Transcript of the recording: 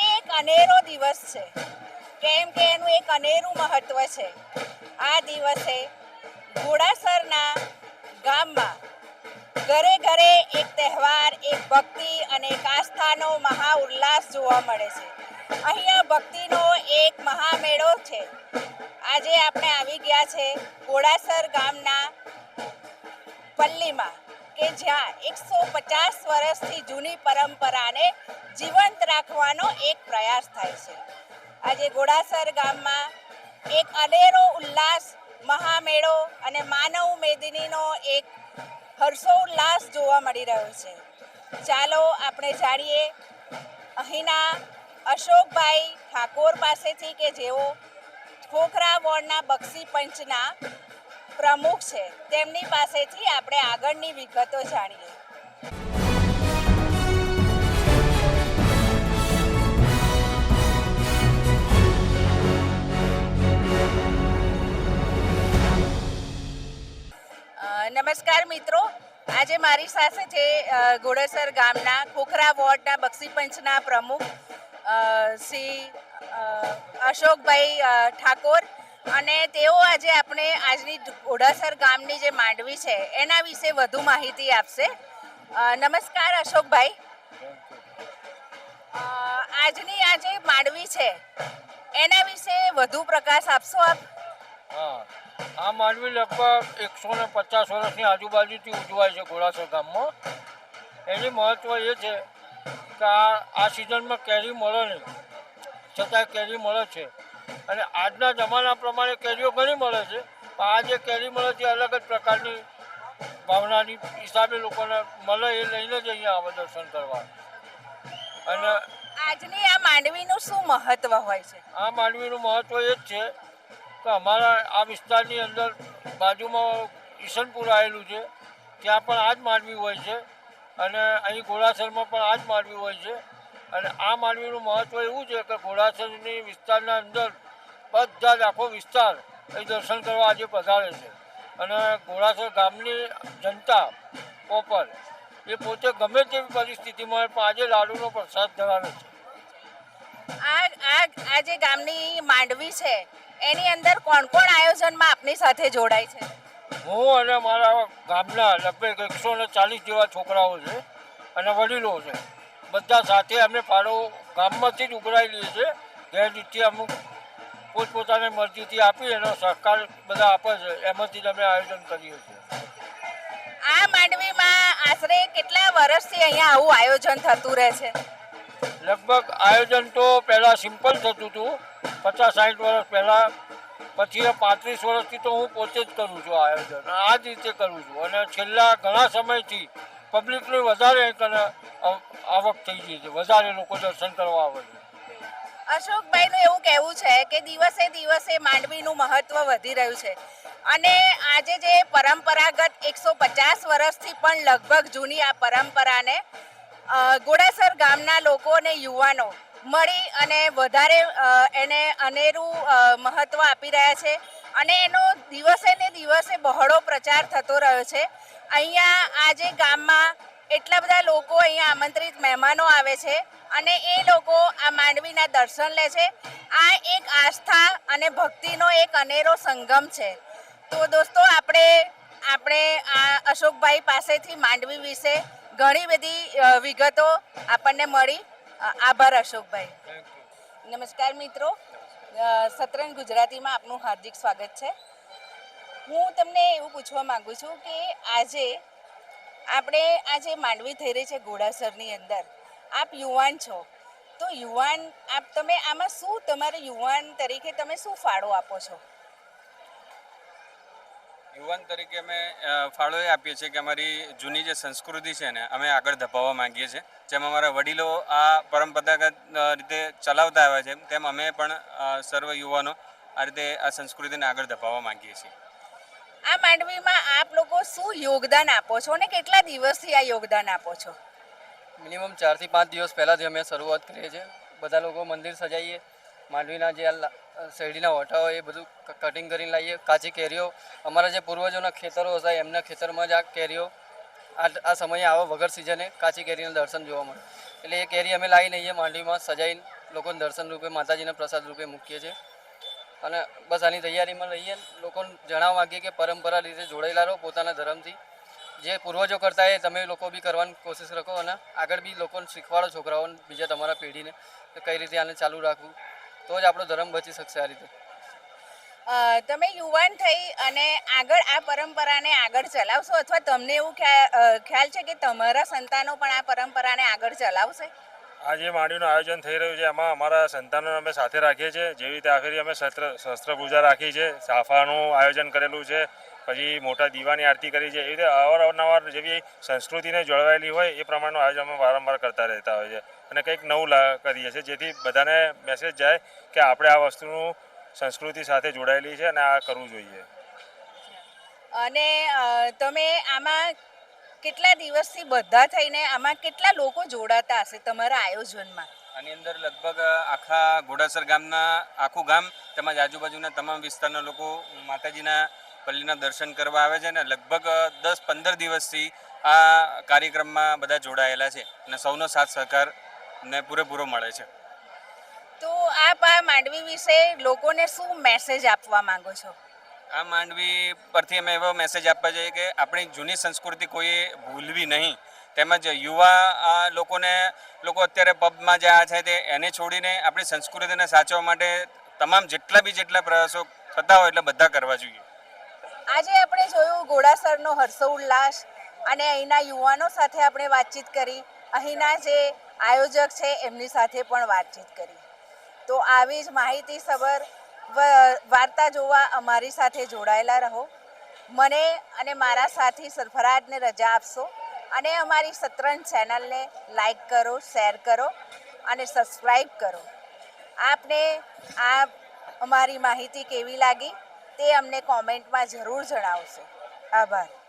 એ એક અનેરો દિવસ છે. કેમ કે એનું એક અનેરું મહત્વ છે. આ દિવસે ઘોડાસરના ગામમાં ઘરે ઘરે એક તહેવાર, એક ભક્તિ અને એક આસ્થાનો મહા ઉલ્લાસ જોવા મળે છે. અહીંયા ભક્તિનો એક મહામેળો છે. આજે આપણે આવી ગયા છે ઘોડાસર ગામના પલ્લીમાં. કે જ્યાં એકસો પચાસ વર્ષથી જૂની પરંપરાને જીવંત રાખવાનો એક પ્રયાસ થાય છે. આજે ગોડાસર ગામમાં એક અનેરો ઉલ્લાસ, મહામેળો અને માનવ મેદનીનો એક હર્ષોલ્લાસ જોવા મળી રહ્યો છે. ચાલો આપણે જાણીએ અહીંના અશોકભાઈ ઠાકોર પાસેથી કે જેઓ ખોખરા વોર્ડના બક્ષી પંચના પ્રમુખ છે. તેમની પાસેથી આપણે આગળની વિગતો જાણીએ. નમસ્કાર મિત્રો. આજે મારી સાથે છે ઘોડેસર ગામના ખોખરા વોર્ડના બક્ષી પંચના પ્રમુખ શ્રી અશોકભાઈ ઠાકોર અને તેઓ આજે આપણે આજની ઘોડાસર ગામની જે માંડવી છે, એના વિશે વધુ માહિતી આપશે. નમસ્કાર અશોકભાઈ. આજની આ જે માંડવી છે, એના વિશે વધુ પ્રકાશ આપશો આપ? હા, આ માંડવી લગભગ એકસો ને પચાસ વર્ષની આજુબાજુથી ઉજવાય છે ઘોડાસર ગામમાં. એની મહત્વ એ છે કે આ આ સિઝનમાં કેરી મળે નહીં. છતાં કેરી મળે છે. અને આજના જમાના પ્રમાણે કેરીઓ ઘણી મળે છે. પણ આ જે કેરી મળે છે અલગ જ પ્રકારની ભાવનાની હિસાબે લોકોને મળે એ લઈને જ અહીંયા આવે દર્શન કરવા. અને આજની આ માંડવીનું શું મહત્વ હોય છે? આ માંડવીનું મહત્વ એ જ છે કે અમારા આ વિસ્તારની અંદર બાજુમાં ઈશનપુર આવેલું છે. ત્યાં પણ આ જ માંડવી હોય છે અને અહીં ઘોડાસરમાં પણ આ જ માંડવી હોય છે. અને આ માંડવીનું મહત્વ એવું છે કે ઘોડાસરની વિસ્તારના અંદર બધા જ આખો વિસ્તાર એ દર્શન કરવા આજે પધારે છે. અને ઘોડાસર ગામની જનતા પોપર એ પોતે ગમે તેવી પરિસ્થિતિમાં આજે લાડુનો પ્રસાદ ધરાવે છે. આ આ આ જે ગામની માંડવી છે એની અંદર કોણ કોણ આયોજનમાં આપની સાથે જોડાય છે? હું અને મારા ગામના લગભગ એકસો ને ચાલીસ જેવા છોકરાઓ છે અને વડીલો છે. બધા સાથે અમે ફાળો ગામમાંથી જ ઉઘરાઈ લઈએ છીએ. જે રીતે અમુક પોતપોતાની મરજીથી આપી એનો સહકાર બધા આપે છે એમાંથી જ અમે આયોજન કરીએ છીએ. આ માંડવીમાં આશરે કેટલા વર્ષથી અહીંયા આવું આયોજન થતું રહે છે? લગભગ આયોજન તો પહેલાં સિમ્પલ થતું હતું. પચાસ સાઠ વર્ષ પહેલાં પછી પાંત્રીસ વર્ષથી તો હું પોતે જ કરું છું આયોજન. આ જ રીતે કરું છું. અને છેલ્લા ઘણા સમયથી પબ્લિકની વધારે આવક થઈ ગઈ છે. વધારે લોકો દર્શન કરવા આવે છે. અશોકભાઈનું એવું કહેવું છે કે દિવસે દિવસે માંડવીનું મહત્વ વધી રહ્યું છે. અને આજે જે પરંપરાગત એકસો પચાસ વર્ષથી પણ લગભગ જૂની આ પરંપરાને ગોડાસર ગામના લોકો અને યુવાનો મળી અને વધારે એને અનેરું મહત્ત્વ આપી રહ્યા છે. અને એનો દિવસે ને દિવસે બહોળો પ્રચાર થતો રહ્યો છે. અહીંયા આજે ગામમાં એટલા બધા લોકો અહીંયા આમંત્રિત મહેમાનો આવે છે અને એ લોકો આ માંડવીના દર્શન લે છે. આ એક આસ્થા અને ભક્તિનો એક અનેરો સંગમ છે. તો દોસ્તો આપણે આપણે આ અશોકભાઈ પાસેથી માંડવી વિશે ઘણી બધી વિગતો આપણને મળી. આભાર અશોકભાઈ. નમસ્કાર મિત્રો. સતરંગ ગુજરાતીમાં આપનું હાર્દિક સ્વાગત છે. હું તમને એવું પૂછવા માંગુ છું કે આજે આપણે, આજે માંડવી થઈ રહી છે ઘોડાસરની અંદર. આપ યુવાન છો. તો યુવાન, આપ તમે આમાં શું તમારે યુવાન તરીકે તમે શું ફાળો આપો છો? યુવાન તરીકે અમે ફાળો એ આપીએ છીએ કે અમારી જૂની જે સંસ્કૃતિ છે ને અમે આગળ ધપાવવા માંગીએ છીએ. જેમ અમારા વડીલો આ પરંપરાગત રીતે ચલાવતા આવ્યા છે તેમ અમે પણ સર્વ યુવાનો આ રીતે આ સંસ્કૃતિને આગળ ધપાવવા માંગીએ છીએ. આ માંડવીમાં આપ લોકો શું યોગદાન આપો છો અને કેટલા દિવસથી આ યોગદાન આપો છો? મિનિમમ ચારથી પાંચ દિવસ પહેલાંથી અમે શરૂઆત કરીએ છીએ. બધા લોકો મંદિર સજાઈએ. માંડવીના જે શેરડીના હોય એ બધું કટિંગ કરીને લાવીએ. કાચી કેરીઓ. અમારા જે પૂર્વજોના ખેતરો હતા, એમના ખેતરમાં જ આ કેરીઓ આ આ સમયે આવો વગર સિઝને કાચી કેરીના દર્શન જોવા મળે. એટલે એ કેરી અમે લાવી લઈએ માંડવીમાં સજાઈને લોકોને દર્શન રૂપે, માતાજીના પ્રસાદ રૂપે મૂકીએ છીએ. અને બસ આની તૈયારીમાં રહીએ લોકોને જણાવવા માગીએ કે પરંપરા રીતે જોડાયેલા રહો પોતાના ધર્મથી. જે પૂર્વજો કરતા એ તમે લોકો બી કરવાની કોશિશ રાખો અને આગળ બી લોકોને શીખવાડો છોકરાઓને, બીજા તમારા પેઢીને કઈ રીતે આને ચાલુ રાખવું. તો જ આપણો ધર્મ બચી શકશે આ રીતે. તમે યુવાન થઈ અને આગળ આ પરંપરાને આગળ ચલાવશો અથવા તમને એવું ખ્યાલ છે કે તમારા સંતાનો પણ આ પરંપરાને આગળ ચલાવશે? આ જે માંડવીનું આયોજન થઈ રહ્યું છે. એમાં અમારા સંતાનોને અમે સાથે રાખીએ છીએ. જેવી રીતે આખરી અમે શસ્ત્ર શસ્ત્ર પૂજા રાખી છે. સાફાનું આયોજન કરેલું છે. પછી મોટા દીવાની આરતી કરી છે. એવી રીતે અવારનવાર જેવી સંસ્કૃતિને જળવાયેલી હોય એ પ્રમાણનું આયોજન અમે વારંવાર કરતા રહેતા હોય છે. અને કંઈક નવું લા- કરીએ છીએ જેથી બધાને મેસેજ જાય કે આપણે આ વસ્તુનું સંસ્કૃતિ સાથે જોડાયેલી છે અને આ કરવું જોઈએ. અને તમે આમાં કેટલા દિવસથી બધા થઈને આમાં કેટલા લોકો જોડાતા હશે તમારા આયોજનમાં? આની અંદર લગભગ આખા ઘોડાસર ગામના આખું ગામ તેમજ આજુબાજુના તમામ વિસ્તારના લોકો માતાજીના પલ્લીના દર્શન કરવા આવે છે અને લગભગ દસ પંદર દિવસથી આ કાર્યક્રમમાં બધા જોડાયેલા છે અને સૌનો સાથ સહકાર ને પૂરેપૂરો મળે છે. તો આપ આ માંડવી વિશે લોકોને શું મેસેજ આપવા માંગો છો? આ માંડવી પરથી અમે એવો મેસેજ આપવા જોઈએ કે આપણી જૂની સંસ્કૃતિ કોઈએ ભૂલવી નહીં. તેમજ યુવા આ લોકોને લોકો અત્યારે પબમાં જે આ છે તે એને છોડીને આપણી સંસ્કૃતિને સાચવવા માટે તમામ જેટલા બી જેટલા પ્રયાસો થતા હોય એટલે બધા કરવા જોઈએ. આજે આપણે જોયું ઘોડાસરનો હર્ષોલ્લાસ અને અહીંના યુવાનો સાથે આપણે વાતચીત કરી, અહીંના જે આયોજક છે એમની સાથે પણ વાતચીત કરી. તો આવી જ માહિતી સબર વાર્તા જોવા અમારી સાથે જોડાયેલા રહો. મને અને મારા સાથી સરફરાજને રજા આપશો અને અમારી સતરંજ ચેનલને લાઈક કરો, શેર કરો અને સબસ્ક્રાઈબ કરો. આપને આ અમારી માહિતી કેવી લાગી? તે અમને કોમેન્ટમાં જરૂર જણાવશો. આભાર.